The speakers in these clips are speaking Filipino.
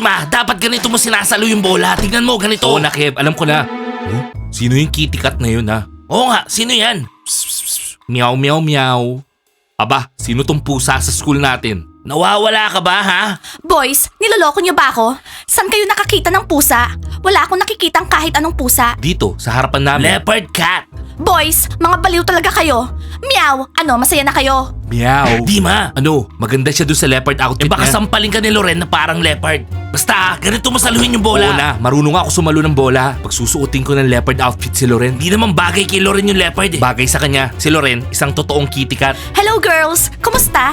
Dima, dapat ganito mo sinasalo yung bola. Tingnan mo, ganito. Oo na, Kev. Alam ko na. Huh? Sino yung kitty cat na yun, ha? Oo nga, sino yan? Meow, meow, meow. Aba, sino tong pusa sa school natin? Nawawala ka ba, ha? Boys, niloloko niyo ba ako? San kayo nakakita ng pusa? Wala akong nakikitang kahit anong pusa. Dito, sa harapan namin. Leopard cat. Boys, mga baliw talaga kayo. Meow, ano, masaya na kayo? Meow. Dima, Ano, maganda siya doon sa leopard eh outfit baka niya. sampalin ka ni Loren na parang leopard. Basta, ganito mo saluhin yung Oo bola. na, marunong ako sumalo ng bola. Pag susuotin ko ng leopard outfit si Loren, Hindi naman bagay kay Loren yung leopard eh. bagay sa kanya. Si Loren, isang totoong kitty cat. Hello girls, kumusta?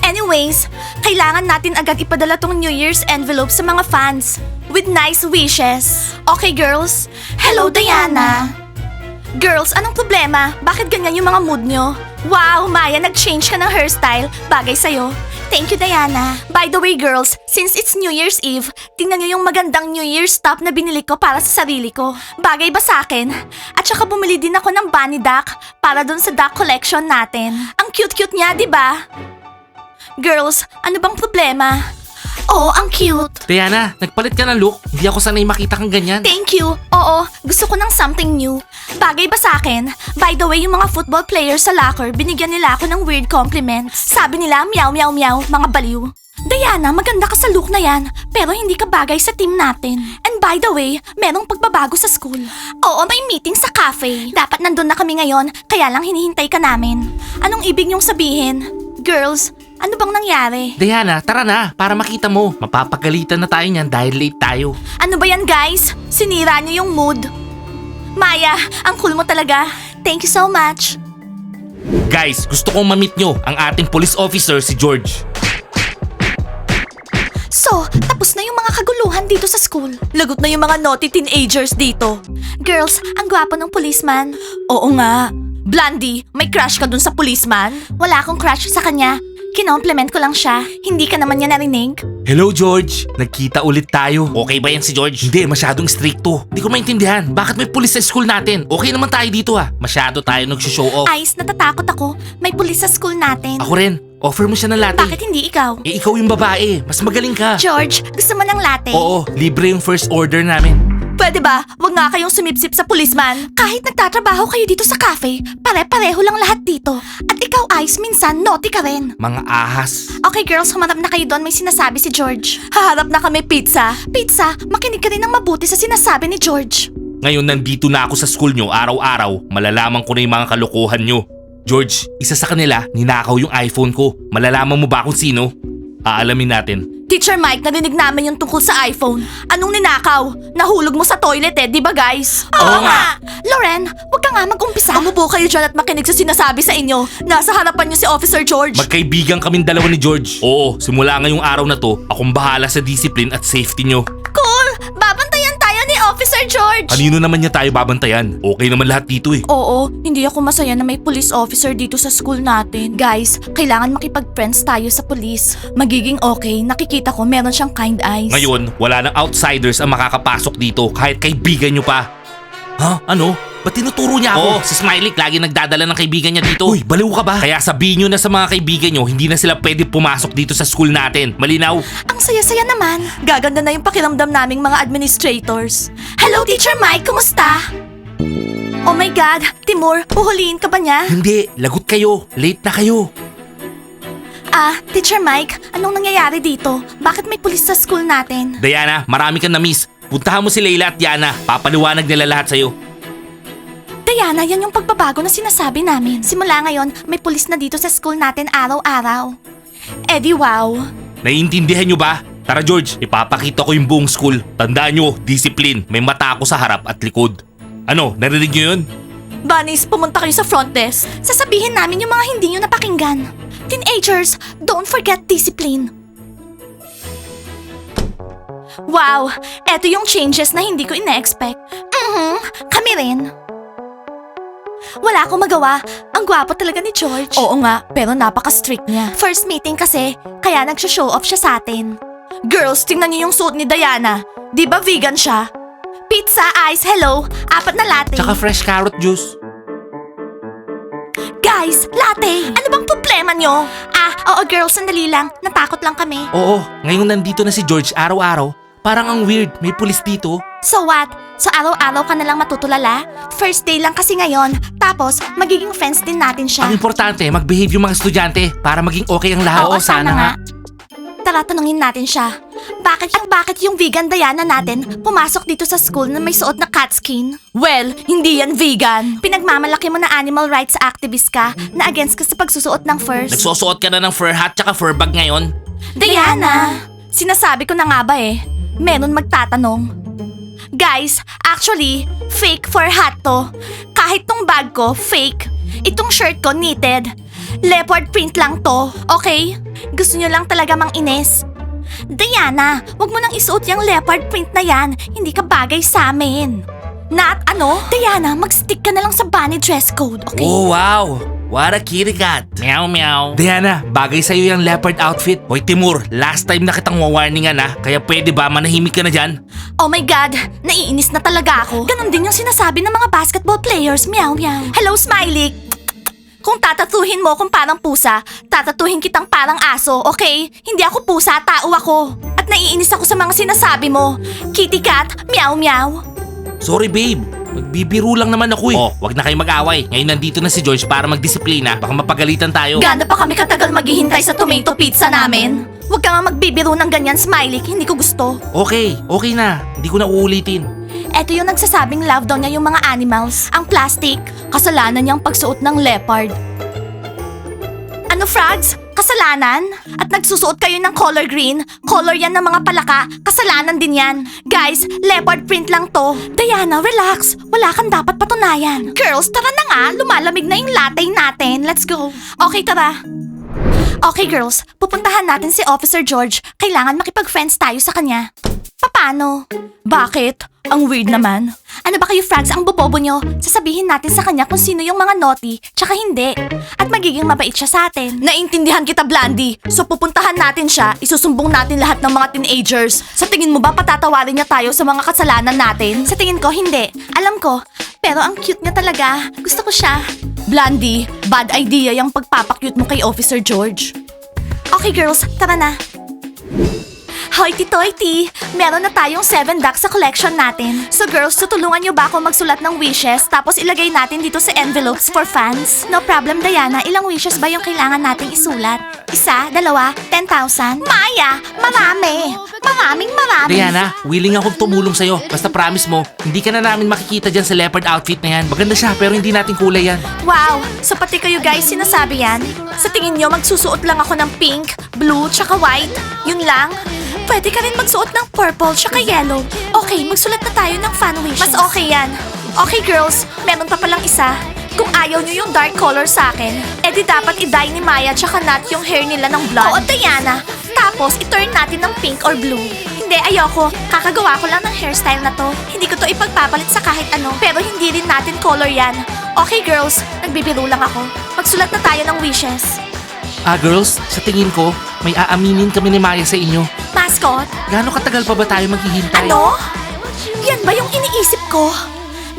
Anyways, kailangan natin agad ipadala tong New Year's envelope sa mga fans with nice wishes. Okay girls? Hello Diana. Girls, anong problema? Bakit ganyan yung mga mood nyo? Wow, Maya, nag-change ka ng hairstyle. Bagay sa'yo. Thank you, Diana. By the way, girls, since it's New Year's Eve, tingnan nyo yung magandang New Year's top na binili ko para sa sarili ko. Bagay ba sa akin? At saka bumili din ako ng bunny duck para dun sa duck collection natin. Ang cute-cute niya, di ba? Girls, ano bang problema? Oo, ang cute. Diana, nagpalit ka ng look. Hindi ako sanay makita kang ganyan. Thank you. Oo, gusto ko ng something new. Bagay ba sa akin? By the way, yung mga football players sa locker, binigyan nila ako ng weird compliments. Sabi nila, meow meow meow, mga baliw. Diana, maganda ka sa look na yan, pero hindi ka bagay sa team natin. And by the way, merong pagbabago sa school. Oo, may meeting sa cafe. Dapat nandun na kami ngayon, kaya lang hinihintay ka namin. Anong ibig niyong sabihin? Girls, ano bang nangyari? Diana, tara na, para makita mo. Mapapagalitan na tayo niyan dahil late tayo. Ano ba yan guys? Sinira niyo yung mood. Maya, ang cool mo talaga. Thank you so much. Guys, gusto kong mamit nyo ang ating police officer si George. So, tapos na yung mga kaguluhan dito sa school. Lagot na yung mga naughty teenagers dito. Girls, ang gwapo ng policeman. Oo nga. Blondie, may crush ka dun sa policeman? Wala akong crush sa kanya. Kinompliment ko lang siya. Hindi ka naman niya narinig? Hello George, nagkita ulit tayo. Okay ba yan si George? Hindi, masyadong stricto. Hindi ko maintindihan, bakit may pulis sa school natin? Okay naman tayo dito ah. Masyado tayo nag-show off. Ice, natatakot ako. May pulis sa school natin. Ako rin, offer mo siya ng latte. Bakit hindi ikaw? Eh ikaw yung babae, mas magaling ka. George, gusto mo ng latte? Oo, libre yung first order namin. Pwede ba? Huwag nga kayong sumipsip sa policeman. Kahit nagtatrabaho kayo dito sa cafe, pare-pareho lang lahat dito. At ikaw, Ice, minsan naughty ka rin. Mga ahas. Okay girls, humarap na kayo doon. May sinasabi si George. Haharap na kami, pizza. Pizza, makinig ka rin ng mabuti sa sinasabi ni George. Ngayon nandito na ako sa school nyo araw-araw, malalaman ko na yung mga kalokohan nyo. George, isa sa kanila, ninakaw yung iPhone ko. Malalaman mo ba kung sino? Aalamin natin. Teacher Mike, narinig namin yung tungkol sa iPhone. Anong ninakaw? Nahulog mo sa toilet eh, di ba guys? Oo nga. Loren, huwag ka nga mag-umpisa. Umupo kayo dyan at makinig sa sinasabi sa inyo. Nasa harapan niyo si Officer George. Magkaibigan kaming dalawa ni George. Oo, simula ngayong araw na to, akong bahala sa discipline at safety nyo. cool! Ni Officer George! Kanino naman niya tayo babantayan? Okay naman lahat dito eh. Oo, hindi ako masaya na may police officer dito sa school natin. Guys, kailangan makipag-friends tayo sa police. Magiging okay, nakikita ko meron siyang kind eyes. Ngayon, wala nang outsiders ang makakapasok dito kahit kaibigan nyo pa. Ha? Ano? Ba't tinuturo niya ako? Oo, si Smiley lagi nagdadala ng kaibigan niya dito. Uy, baliw ka ba? Kaya sabihin nyo na sa mga kaibigan nyo, hindi na sila pwede pumasok dito sa school natin. Malinaw? Ang saya-saya naman. Gaganda na yung pakiramdam naming mga administrators. Hello, Teacher Mike! Kumusta? Oh my God! Timur, uhuliin ka ba niya? Hindi, lagot kayo. Late na kayo. Ah, Teacher Mike, anong nangyayari dito? Bakit may pulis sa school natin? Diana, marami kang na-miss. Puntahan mo si Leila at Diana. Papaliwanag nila lahat sa'yo. Diana, yan yung pagbabago na sinasabi namin. Simula ngayon, may pulis na dito sa school natin araw-araw. Eddie, wow. Naiintindihan nyo ba? Tara George, ipapakita ko yung buong school. Tandaan nyo, discipline. May mata ako sa harap at likod. Ano, narinig nyo yun? Bunnies, pumunta kayo sa front desk. Sasabihin namin yung mga hindi nyo napakinggan. Teenagers, don't forget discipline. Wow, eto yung changes na hindi ko ina-expect. Mhm, kami rin. Wala akong magawa. Ang gwapo talaga ni George. Oo nga, pero napaka-strict niya. First meeting kasi, kaya nagsha-show off siya sa atin. Girls, tingnan niyo yung suit ni Diana. Di ba vegan siya? Pizza, ice, hello. Apat na latte. Tsaka fresh carrot juice. Guys, latte! Ano bang problema nyo? Ah, oo girls, sandali lang. Natakot lang kami. Oo, ngayon nandito na si George araw-araw. Parang ang weird, may pulis dito. So what? So araw-araw ka na lang matutulala? First day lang kasi ngayon. Tapos, magiging friends din natin siya. Ang importante, mag-behave yung mga estudyante para maging okay ang lahat. Oo, sana nga. Tara, tanungin natin siya. Bakit at bakit yung vegan Diana natin pumasok dito sa school na may suot na cat skin? Well, hindi yan vegan. Pinagmamalaki mo na animal rights activist ka na against ka sa pagsusuot ng furs. Nagsusuot ka na ng fur hat tsaka fur bag ngayon. Diana! Sinasabi ko na nga ba eh. Meron magtatanong. Guys, actually, fake for hat to. Kahit tong bag ko, fake. Itong shirt ko, knitted. Leopard print lang to, okay? Gusto nyo lang talaga mang ines. Diana, wag mo nang isuot yung leopard print na yan. Hindi ka bagay sa amin. Nat, ano? Diana, mag-stick ka na lang sa bunny dress code, okay? Oh, wow! What a kitty cat! Meow meow! Diana, bagay sa'yo yung leopard outfit. Hoy Timur, last time na kitang wawarningan na, kaya pwede ba manahimik ka na dyan? Oh my God! Naiinis na talaga ako. Ganon din yung sinasabi ng mga basketball players. Meow, meow. Hello, Smiley! Kung tatatuhin mo kung parang pusa, tatatuhin kitang parang aso, okay? Hindi ako pusa, tao ako. At naiinis ako sa mga sinasabi mo. Kitty cat, meow, meow. Sorry babe, magbibiro lang naman ako eh. Oh, wag na kayo mag-away. Ngayon nandito na si George para magdisiplina. Baka mapagalitan tayo. Ganda pa kami katagal maghihintay sa tomato pizza namin. Huwag ka nga magbibiro ng ganyan, Smiley. Hindi ko gusto. okay, okay na. Hindi ko na uulitin. Eto yung nagsasabing love daw niya yung mga animals. Ang plastic, kasalanan niyang pagsuot ng leopard. Ano, frogs? Kasalanan? At nagsusuot kayo ng color green? Color yan ng mga palaka. Kasalanan din yan. Guys, leopard print lang to. Diana, relax. Wala kang dapat patunayan. Girls, tara na nga. Lumalamig na yung latte natin. Let's go. Okay, tara. Okay, girls. Pupuntahan natin si Officer George. Kailangan makipag-friends tayo sa kanya. Paano? Bakit? Ang weird naman. Ano ba kayo, Frags? Ang bobobo nyo? Sasabihin natin sa kanya kung sino yung mga naughty, tsaka hindi. At magiging mabait siya sa atin. Naintindihan kita, Blandy. So pupuntahan natin siya, isusumbong natin lahat ng mga teenagers. Sa tingin mo ba patatawarin niya tayo sa mga kasalanan natin? Sa tingin ko, hindi. Alam ko. Pero ang cute niya talaga. Gusto ko siya. Blandy, bad idea yung pagpapakyut mo kay Officer George. Okay girls, tara na. Hoity toity! Meron na tayong 7 ducks sa collection natin. So girls, tutulungan niyo ba ako magsulat ng wishes tapos ilagay natin dito sa envelopes for fans? No problem, Diana. Ilang wishes ba yung kailangan nating isulat? Isa, dalawa, 10,000? Maya, marami! Maraming marami! Diana, willing akong tumulong sa'yo. Basta promise mo, hindi ka na namin makikita dyan sa leopard outfit na yan. Maganda siya, pero hindi natin kulay yan. Wow! So pati kayo guys sinasabi yan? Sa tingin nyo, magsusuot lang ako ng pink, blue, tsaka white? Yun lang? Pwede ka rin magsuot ng purple tsaka yellow. Okay, magsulat na tayo ng fan wishes. Mas okay yan. Okay girls, meron pa palang isa. Kung ayaw nyo yung dark color sa akin, edi dapat i-dye ni Maya tsaka Nat yung hair nila ng blonde. Oo, Diana. Tapos, i-turn natin ng pink or blue. Hindi, ayoko. Kakagawa ko lang ng hairstyle na to. Hindi ko to ipagpapalit sa kahit ano. Pero hindi rin natin color yan. Okay, girls. Nagbibiro lang ako. Magsulat na tayo ng wishes. Ah, girls, sa tingin ko, may aaminin kami ni Maya sa inyo. Mascot? Gaano katagal pa ba tayo maghihintay? Ano? Yan ba yung iniisip ko?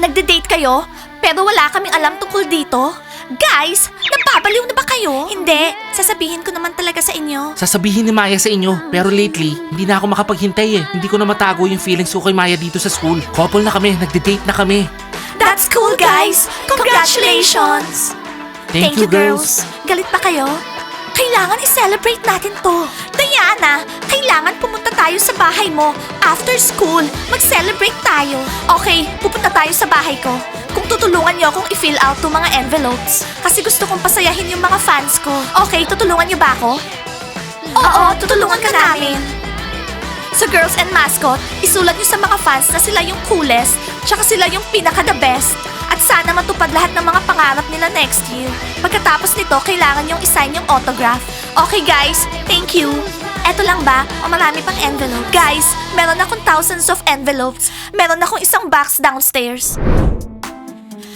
Nagde-date kayo, pero wala kaming alam tungkol dito? Guys, nababaliw na ba kayo? Hindi. Sasabihin ko naman talaga sa inyo. Sasabihin ni Maya sa inyo, pero lately, hindi na ako makapaghintay eh. Hindi ko na matago yung feelings ko kay Maya dito sa school. Couple na kami, nagde-date na kami. That's cool, guys! Congratulations! Thank, you, girls. Galit pa kayo? Kailangan i-celebrate natin to. Diana, kailangan pumunta tayo sa bahay mo. After school, mag-celebrate tayo. Okay, pupunta tayo sa bahay ko. Kung tutulungan niyo akong i-fill out to mga envelopes. Kasi gusto kong pasayahin yung mga fans ko. Okay, tutulungan niyo ba ako? Oo, tutulungan ka namin. So girls and mascot, isulat niyo sa mga fans na sila yung coolest, tsaka sila yung pinaka-the best. At sana matupad lahat ng mga pangarap nila next year. Pagkatapos nito, kailangan yung isign yung autograph. Okay guys, thank you. Eto lang ba? O marami pang envelope? Guys, meron akong thousands of envelopes. Meron akong isang box downstairs.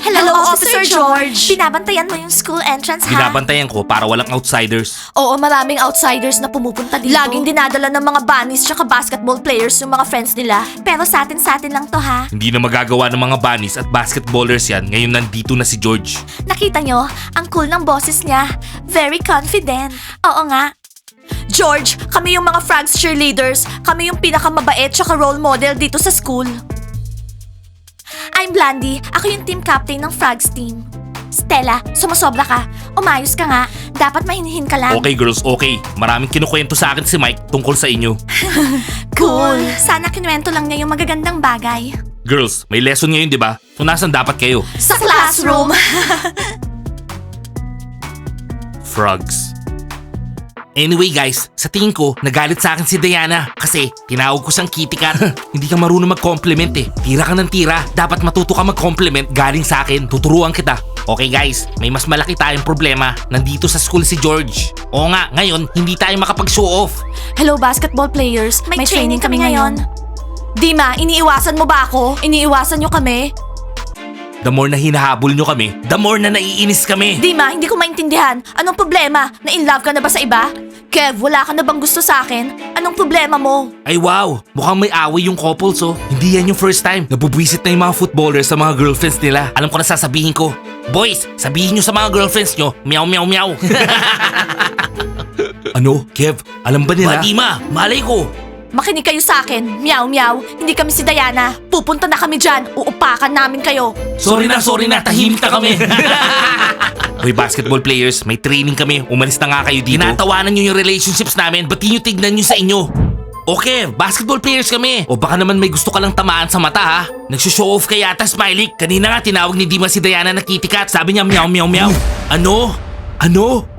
Hello, Officer George. Binabantayan mo yung school entrance, ha? Binabantayan ko para walang outsiders. Oo, maraming outsiders na pumupunta dito. Laging dinadala ng mga bunnies tsaka basketball players yung mga friends nila. Pero sa atin sa atin lang to ha. Hindi na magagawa ng mga bunnies at basketballers yan ngayon nandito na si George. Nakita nyo, ang cool ng boses niya. Very confident. Oo nga. George, kami yung mga Frags cheerleaders. Kami yung pinakamabait tsaka role model dito sa school. I'm Blandy. Ako yung team captain ng Frags team. Stella, sumusobra ka. Umayos ka nga. Dapat mahinihin ka lang. Okay girls, okay. Maraming kinukwento sa akin si Mike tungkol sa inyo. Cool. Sana kinuwento lang niya yung magagandang bagay. Girls, may lesson ngayon di ba? So nasan dapat kayo? Sa classroom. Frogs. Anyway guys, sa tingin ko, nagalit sa akin si Diana kasi tinawag ko siyang kitty cat. Hindi ka marunong mag-compliment eh. Tira ka ng tira. Dapat matuto ka mag-compliment galing sa akin. Tuturuan kita. Okay guys, may mas malaki tayong problema. Nandito sa school si George. Oo nga, ngayon, hindi tayo makapag-show off. Hello basketball players. May, training, kami ngayon. Dima, iniiwasan mo ba ako? Iniiwasan nyo kami? The more na hinahabol nyo kami, the more na naiinis kami. Dima, hindi ko maintindihan. Anong problema? Na in love ka na ba sa iba? Kev, wala ka na bang gusto sa akin? Anong problema mo? Ay wow, mukhang may away yung couples oh. Hindi yan yung first time. Nabubwisit na yung mga footballers sa mga girlfriends nila. Alam ko na sasabihin ko. Boys, sabihin nyo sa mga girlfriends nyo, meow meow meow. ano, Kev? Alam ba nila? Badima, malay ko. Makinig kayo sa akin. Meow, meow. Hindi kami si Diana. Pupunta na kami dyan. Uupakan namin kayo. Sorry na, sorry na, tahimik na kami. Hoy basketball players, may training kami. Umalis na nga kayo dito. Tinatawanan nyo yung relationships namin. Ba't nyo tignan nyo sa inyo? Okay, basketball players kami. O baka naman may gusto ka lang tamaan sa mata ha. Nagsushow off ka yata, Smiley. Kanina nga tinawag ni Dima si Diana na kitty cat. Sabi niya meow meow meow. Ano? Ano?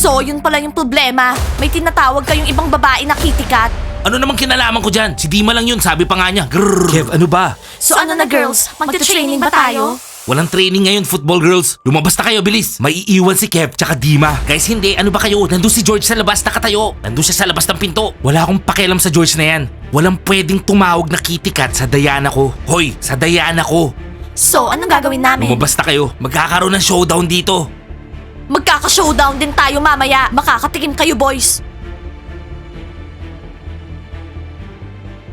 So, yun pala yung problema. May tinatawag kayong ibang babae na kitty cat. Ano namang kinalaman ko dyan? Si Dima lang yun, sabi pa nga niya. Grrr. Kev, ano ba? So, ano na girls? Magta-training ba tayo? Walang training ngayon, football girls. Lumabas na kayo, bilis. May iiwan si Kev tsaka Dima. Guys, hindi. Ano ba kayo? Nandun si George sa labas, nakatayo. Nandun siya sa labas ng pinto. Wala akong pakialam sa George na yan. Walang pwedeng tumawag na kitty cat sa Diana ko. Hoy, sa Diana ko. So, anong gagawin namin? Lumabas na kayo. Magkakaroon ng showdown dito. Magkaka-showdown din tayo mamaya. Makakatikim kayo, boys.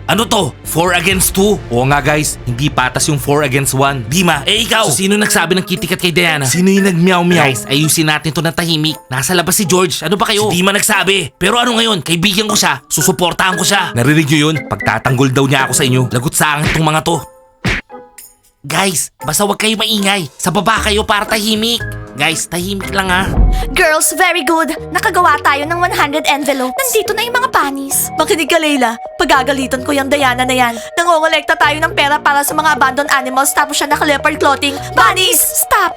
Ano to? 4 against 2? Oo nga guys, hindi patas yung 4 against 1. Dima, eh ikaw! So sino nagsabi ng kitty cat kay Diana? Sino yung nagmeow meow? Guys, ayusin natin to ng tahimik. Nasa labas si George. Ano ba kayo? Si Dima nagsabi. Pero ano ngayon? Kaibigan ko siya. Susuportahan ko siya. Narinig nyo yun? Pagtatanggol daw niya ako sa inyo. Lagot sa akin tong mga to. Guys, basta wag kayo maingay. Sa baba kayo para tahimik. Guys, tahimik lang ah. Girls, very good. Nakagawa tayo ng 100 envelopes. Nandito na yung mga panis. Makinig ka, Layla. Pagagalitan ko yung Diana na yan. Nangongolekta tayo ng pera para sa mga abandoned animals tapos siya naka-leopard clothing. Bunnies! Stop!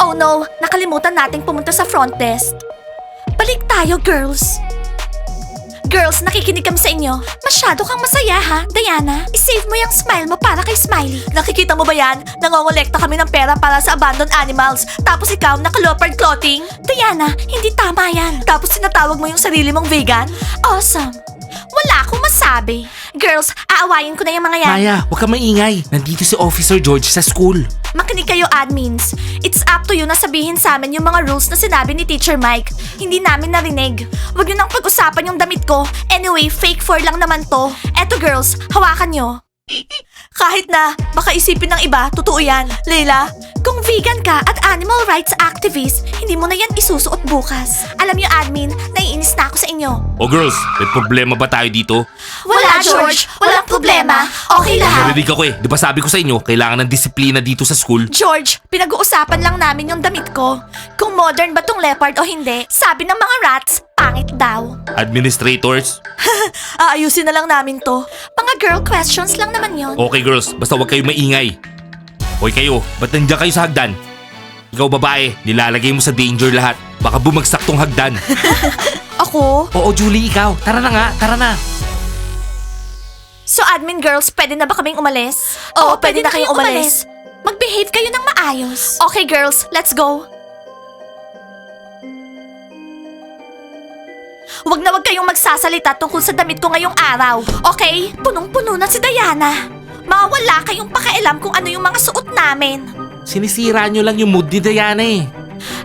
Oh no, nakalimutan nating pumunta sa front desk. Balik tayo, girls. Girls, nakikinig kami sa inyo. Masyado kang masaya ha, Diana. I-save mo yung smile mo para kay Smiley. Nakikita mo ba yan? Nangongolekta kami ng pera para sa abandoned animals. Tapos ikaw, naka-leopard clothing? Diana, hindi tama yan. Tapos sinatawag mo yung sarili mong vegan? Awesome. Wala akong masabi. Girls, aawayin ko na yung mga yan. Maya, wag ka maingay. Nandito si Officer George sa school. Makinig kayo admins. It's up to you na sabihin sa amin yung mga rules na sinabi ni Teacher Mike. Hindi namin narinig. Huwag nyo nang pag-usapan yung damit ko. Anyway, fake fur lang naman to. Eto girls, hawakan nyo. Kahit na, baka isipin ng iba, totoo yan. Leila, kung vegan ka at animal rights activist, hindi mo na yan isusuot bukas. Alam nyo admin, naiinis na ako sa inyo. Oh girls, may problema ba tayo dito? Wala George, walang problema. Okay lahat. Narinig ako eh. Di ba sabi ko sa inyo, kailangan ng disiplina dito sa school? George, pinag-uusapan lang namin yung damit ko. Kung modern ba tong leopard o hindi, sabi ng mga rats, pangit daw. Administrators? Aayusin na lang namin to. Mga girl questions lang naman yon. Okay girls, basta huwag kayo maingay. Hoy kayo, ba't nandiyan kayo sa hagdan? Ikaw babae, nilalagay mo sa danger lahat. Baka bumagsak tong hagdan. Ako? Oo Julie, ikaw. Tara na nga, tara na. So admin girls, pwede na ba kaming umalis? Oo, pwede, na kayong umalis. Mag-behave kayo ng maayos. Okay girls, let's go. Huwag na wag kayong magsasalita tungkol sa damit ko ngayong araw, okay? Punong-puno na si Diana. Mga wala kayong pakialam kung ano yung mga suot namin. Sinisira nyo lang yung mood ni Diana eh.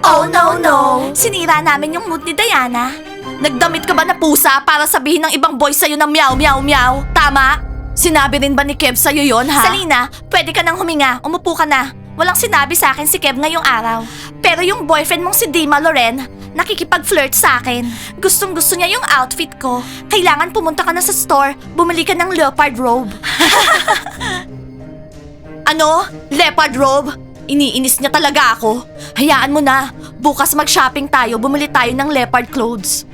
Oh no no! Sinira namin yung mood ni Diana. Nagdamit ka ba na pusa para sabihin ng ibang boys sa'yo na meow meow meow? Tama? Sinabi rin ba ni Kev sa'yo yon ha? Salina, pwede ka nang huminga. Umupo ka na. Walang sinabi sa akin si Kev ngayong araw. Pero yung boyfriend mong si Dima Loren, nakikipag-flirt sa akin. Gustong gusto niya yung outfit ko. Kailangan pumunta ka na sa store, bumili ka ng leopard robe. ano? Leopard robe? Iniinis niya talaga ako. Hayaan mo na. Bukas mag-shopping tayo, bumili tayo ng leopard clothes.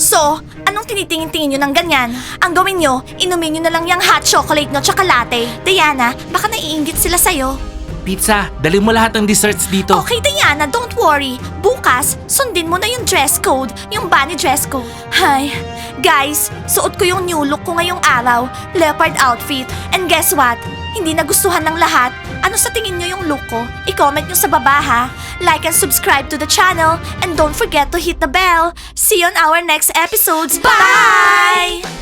So, anong tinitingin-tingin nyo ng ganyan? Ang gawin nyo, inumin nyo na lang yung hot chocolate no tsaka latte. Diana, baka naiingit sila sa'yo. Pizza, dali mo lahat ng desserts dito. Okay, Diana, don't worry. Bukas, sundin mo na yung dress code, yung bunny dress code. Hay, guys, suot ko yung new look ko ngayong araw, leopard outfit. And guess what? Hindi nagustuhan ng lahat. Ano sa tingin nyo yung look ko? I-comment nyo sa baba ha. Like and subscribe to the channel. And don't forget to hit the bell. See you on our next episodes. Bye!